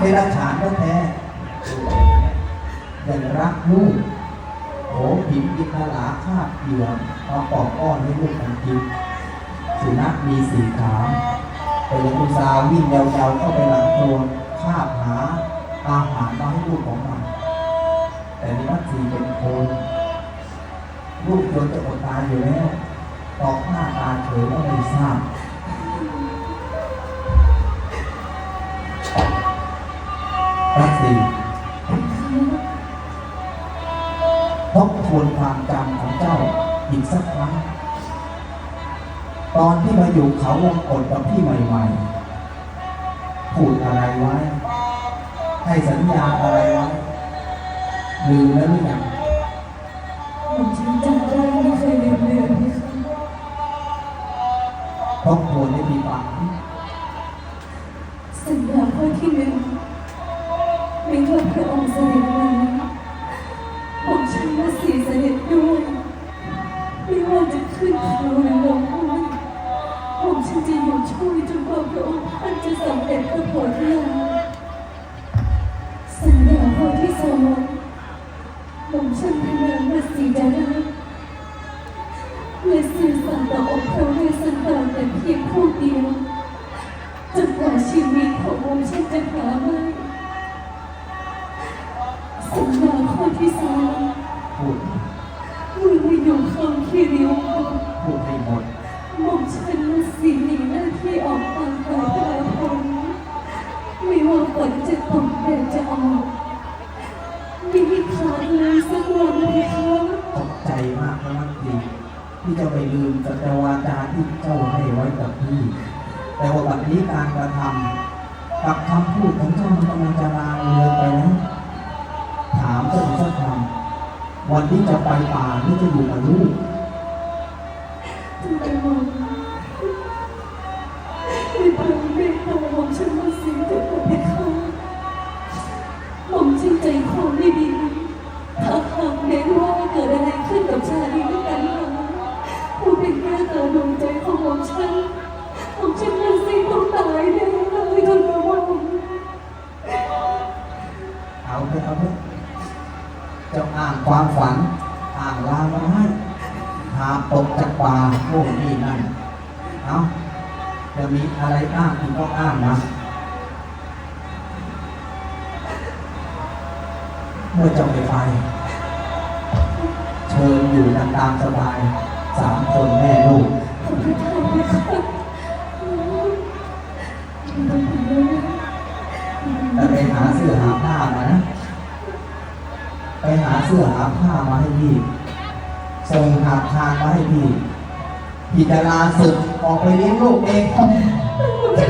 เดรัจฉานแท้ๆยังรักลูกโหผินกินนาลาคาบเหยื่อมาปอกอ้อนให้ลูกมันกินสุนัขมีสีขาแต่ยังอุตส่าห์วิ่งยาวๆเข้าไปหลังครัวคาบหาอาหารมาให้ลูกของมันแต่นี่มัดสีเป็นโคนลูกจนจะอดตายอยู่แล้วตอกหน้าตาเฉยแล้วไม่ทราบ สีทบทวนความจำของเจ้าอีกสักครั้ง ตอนที่มาอยู่เขาวงกฏกับพี่ใหม่ๆ พูดอะไรไว้ ให้สัญญาอะไรไว้ลืมแล้วหรือยังผมจำจำได้ไม่เคยลืมเลือนเลยค่ะทบทวนให้ดีฟังสัญญาข้อที่หนึ่ง ไม่ว่าจะขึ้นเขาหรือลงห้วยผมฉันจะอยู่ช่วยจนกว่าพระองค์ท่านจะสำเร็จพระโพธิญาณสัญญาข้อที่สองผมฉันพนามมาสีดาราและสื่อสารต่อองค์พระเวสสันดรแต่เพียงผู้เดียวจนกว่าชีวิตขององค์ฉันจะหา อยู่ข้างคีริวพูดให้หมดหม่อมฉันสีหนีหน้าที่ออกตามหาพระพรไม่ว่าฝนจะตกแดดจะออกไม่มีขาดเลยสักวันเลยค่ะตกใจมากนะมักดีที่จะไปลืมสัจวาจาที่เจ้าให้ไว้กับพี่ แต่ว่าบัดนี้การกระทำกับคำพูดของเจ้ามันกำลังจะลางเลยไปแล้ว วันที่จะไปป่านี่จะอยู่กับลูกทำไมมองใอ้างลางมาให้หาตกจากป่าโน่นนี่นั่นเอาจะมีอะไรอ้างคุณก็อ้างนะเมื่อจ้าไม่ไปเชิญอยู่กันตามสบายสามคนแม่ลูกผมไม่ได้เลยค่ะแต่ไปหาเสื้อหาผ้ามานะ ไปหาเสื้อหาผ้ามาให้พี่ส่งหาทางมาให้พี่พี่จะลาศึกออกไปเลี้ยงลูกเองผมจ